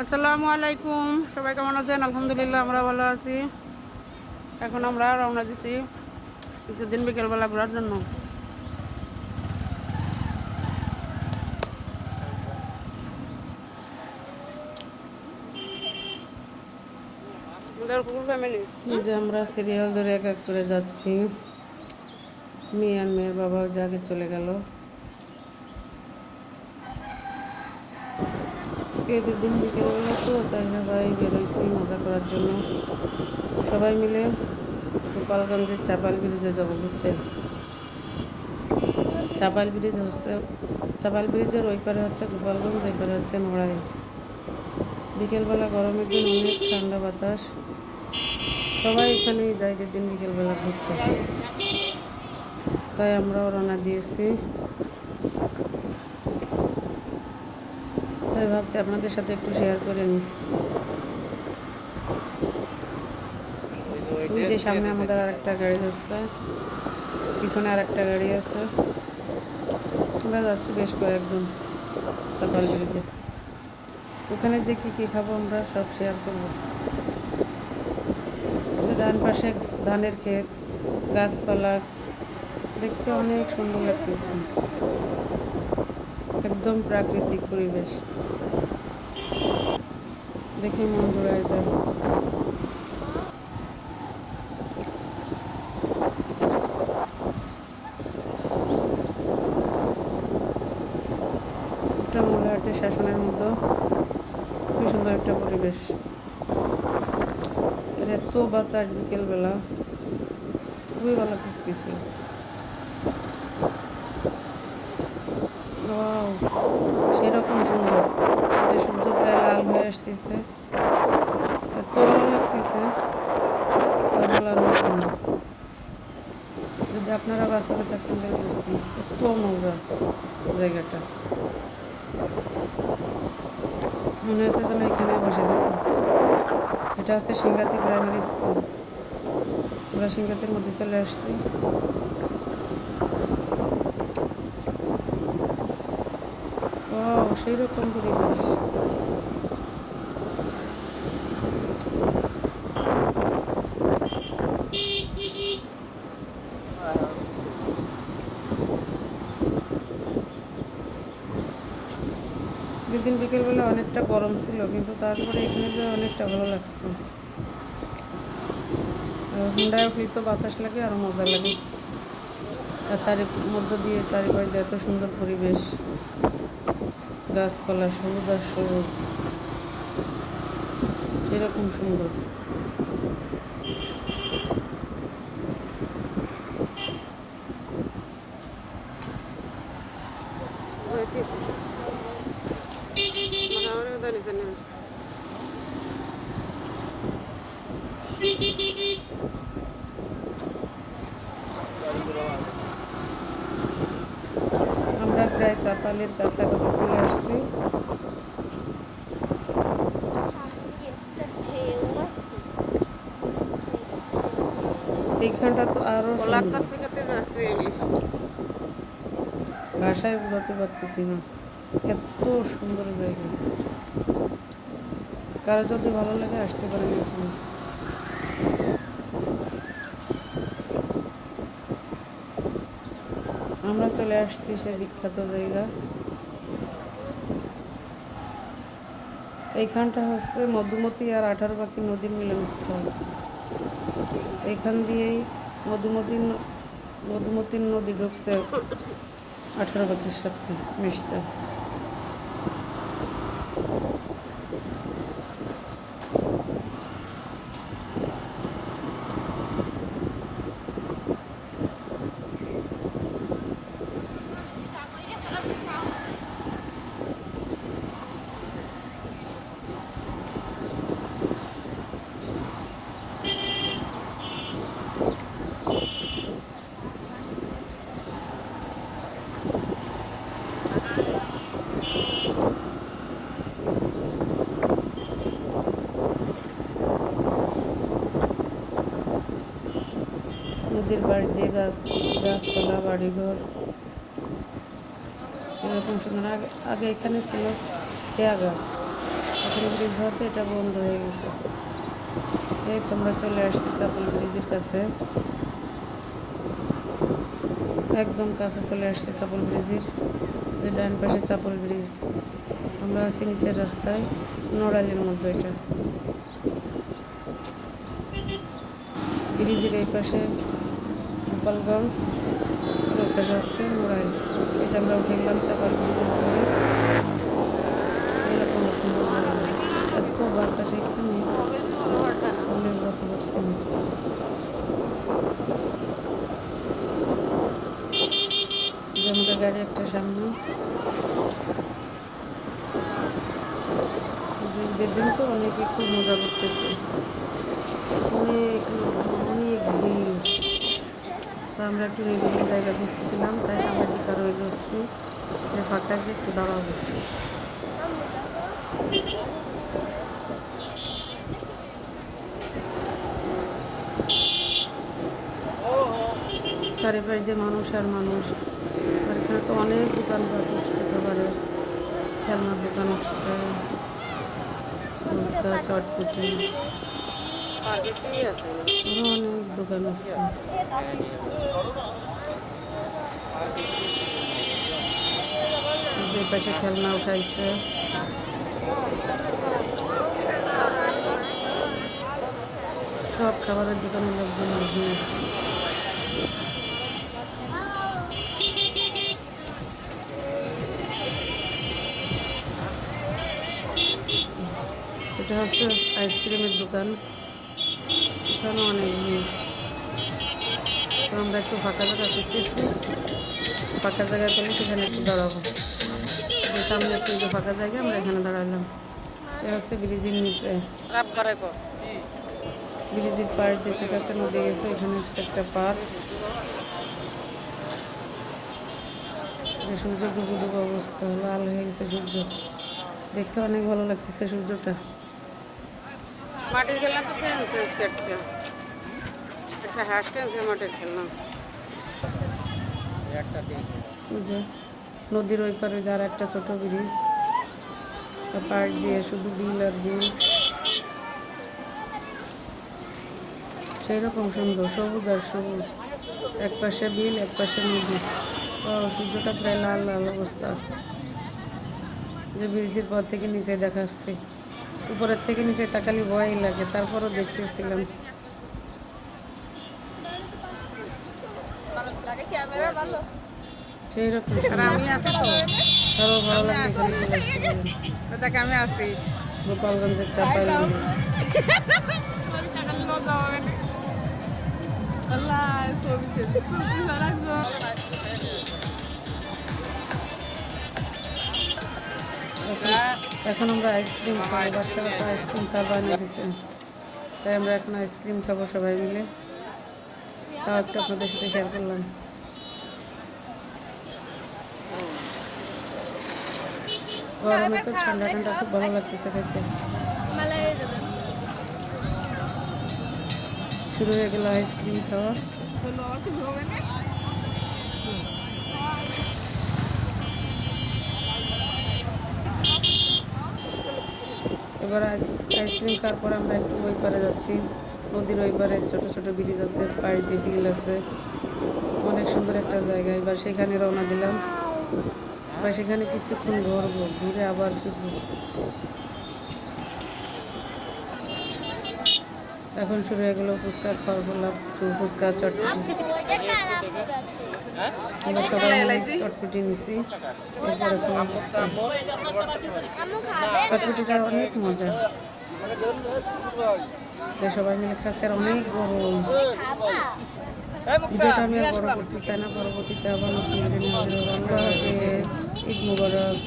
আসসালামু আলাইকুম। সবাই কেমন আছেন? আলহামদুলিল্লাহ আমরা ভালো আছি। এখন আমরা রওনা দিছি দিন বিকেলবেলা ঘোরার জন্য। যে আমরা সিরিয়াল ধরে এক এক করে যাচ্ছি। মেয়ে আর মেয়ের বাবা যাকে চলে গেল। ঈদের দিন বিকেলবেলা তো, তাই সবাই বেরোইছি মজা করার জন্য। সবাই মিলে গোপালগঞ্জের চাপাল ব্রিজে যাব ঘুরতে। চাপাল ব্রিজ হচ্ছে চাপাল ব্রিজের ওই পারে হচ্ছে গোপালগঞ্জ ওই পারে হচ্ছে নড়াই বিকেলবেলা গরমের দিন অনেক ঠান্ডা বাতাস। সবাই এখানেই যাই ঈদের দিন বিকেলবেলা ঘুরতে। তাই আমরাও রওনা দিয়েছি। তাই ভাবছি, আপনাদের সাথে একটু শেয়ার করে নিই। যে সামনে আমাদের আর একটা গাড়ি আছে পিছনে আর একটা গাড়ি আছে আমরা যাচ্ছি বেশ কয়েকজন সকাল ব্রিজে ওখানে যে কী কী খাব আমরা সব শেয়ার করব। ডান পাশে ধানের ক্ষেত, গাছপালা, দেখতে অনেক সুন্দর লাগতেছে। একদম প্রাকৃতিক পরিবেশ। দেখে মন জোড়ায় যায় একটা শাসনের মতো খুবই সুন্দর একটা পরিবেশ। এত বাতাস বিকেলবেলা খুবই ভালো Wow, সেরকম সুন্দর। যে সূর্য প্রায় লাল হয়ে আসতেছে। লাগতেছে। যদি আপনারা বাস্তবে থাকতেন তাহলে মজা জায়গাটা। মনে হচ্ছে যেন এখানে বসে থাকি। এটা হচ্ছে সিঙ্গাতি প্রাইমারি স্কুল। আমরা সিঙ্গাতির মধ্যে চলে আসছি। সেই রকম পরিবেশ। দুদিন বিকেলবেলা অনেকটা গরম ছিল, কিন্তু তারপরে এখানে যে অনেকটা ভালো লাগছে। হুন্ডায় তো বাতাস লাগে আরও মজা লাগে। আর তার মধ্য দিয়ে চারিপাশ এত সুন্দর পরিবেশ। গাছপালা, সবুজ আর সবুজ। সেরকম সুন্দর। আমরা প্রায় চাপালের কাছাকাছি চলে আসছি। এইখানটা তো আরও ভাষায় বোঝাতে পারতেছি না। এত সুন্দর জায়গা। কারও যদি ভালো লাগে আসতে পারেন এখানে। আমরা চলে আসছি সে বিখ্যাত জায়গা। এইখানটা হচ্ছে মধুমতি আর আঠারো পাখি নদীর মিলনস্থল। এইখান দিয়েই মধুমতি মধুমতির নদী ঢুকছে আঠারো পাখির সাথে মিশতে। নদীর বাড়ি দিয়ে গাছ, গাছপালা, বাড়িঘর। সেরকম সুন্দর আগে আগে এখানে ছিল পেয়াগা এখন ব্রিজ হতে এটা বন্ধ হয়ে গেছে। এই তোমরা চলে আসছি চাপল ব্রিজের কাছে। একদম কাছে চলে আসছে চাপল ব্রিজের, যে ডান পাশে চাপল ব্রিজ। আমরা আছি নিচের রাস্তায়, নড়ালির মধ্যে এটা। ব্রিজের এই পাশে গোপালগঞ্জ পাশে হচ্ছে নড়াইল এটা আমরা উঠে গেলাম চাপাল ব্রিজের এরকম সুন্দর জায়গা এত বাতাস এখানে বোঝাতে পারছি না জমটা গাড়ি একটা সামনে। দিন তো অনেকে খুব মজা করতেছে। অনেক অনেক ভিড়। তো আমরা একটু রেগুলার জায়গা খুঁজতেছিলাম তাই সামনের দিকে আরও এগোচ্ছি। যে ফাঁকা যে একটু দাঁড়াবো চারিপাশ দিয়ে মানুষ আর মানুষ, আর এখানে তো অনেক দোকানপাট উঠছে একেবারে খেলনার দোকান উঠছে, ফুচকা, চটপটি। অনেক দোকান যে পাশে খেলনা উঠাইছে সব খাবারের দোকানের লোকজন এটা হচ্ছে আইসক্রিমের দোকান। এখানে অনেক ভিড়। তো আমরা একটু ফাঁকা জায়গা করতেছি ফাঁকা জায়গা পেলে সেখানে একটু দাঁড়াবো। সামনে একটু ফাঁকা জায়গা আমরা এখানে দাঁড়ালাম এ হচ্ছে ব্রিজের নিচে। ব্রিজের পার দিয়ে ছোটো একটা নদী গেছে এখানে হচ্ছে একটা পার্ক। সূর্য ডুবু ডুবু অবস্থা লাল হয়ে গেছে সূর্য। দেখতে অনেক ভালো লাগতেছে সূর্যটা। মাটির খেলনা তো একটা হাঁস কেনছে ওই যে নদীর ওই পারে যার একটা ছোট ব্রিজ পাড় দিয়ে শুধু বিল আর বিল। সেই রকম সুন্দর, সবুজ আর সবুজ। এক পাশে বিল, এক পাশে নদী। সূর্যটা প্রায় লাল লাল অবস্থা। যে বৃষ্টির পর থেকে নিচে দেখাচ্ছে। উপরের থেকে নিচে তাকালি ভয় লাগে, তারপরও দেখতেছিলাম। সেই রকম আর আমি আছি তো। ভালো লাগে আমি আছি। গোপালগঞ্জের চাপাই এখন আমরা আইসক্রিম খাব বাচ্চারা তো আইসক্রিম খাবার এনে দিছে। তাই আমরা এখন আইসক্রিম খাব সবাই মিলে। তাও একটু আপনাদের সাথে শেয়ার করলাম। গরমে তো ঠান্ডা ঠান্ডা খুব ভালো লাগতেছে খেতে। শুরু হয়ে গেল আইসক্রিম খাওয়া। এবার আইস- আইসক্রিম খাওয়ার পর আমরা একটু ওই পারে যাচ্ছি। নদীর ওই পারে ছোটো ছোটো ব্রিজ আছে পাড়ি দিয়ে বিল আছে। অনেক সুন্দর একটা জায়গা। এবার সেখানে রওনা দিলাম। এবার সেখানে কিছুক্ষণ ঘুরবো, ঘুরে আবার ফিরবো এখন শুরু হয়ে গেলো ফুচকা খাওয়া, বললাম ফুচকা চটপটি। আমরা সবাই চটপটি নিছি। চটপটিটার অনেক মজা। সবাই মিলে খাচ্ছে অনেক গরম। ভিডিওটা আমি আর বড় করতে চাই না, পরবর্তীতে আবার নতুন ভিডিও আল্লাহ হাফেজ। ঈদ মুবারক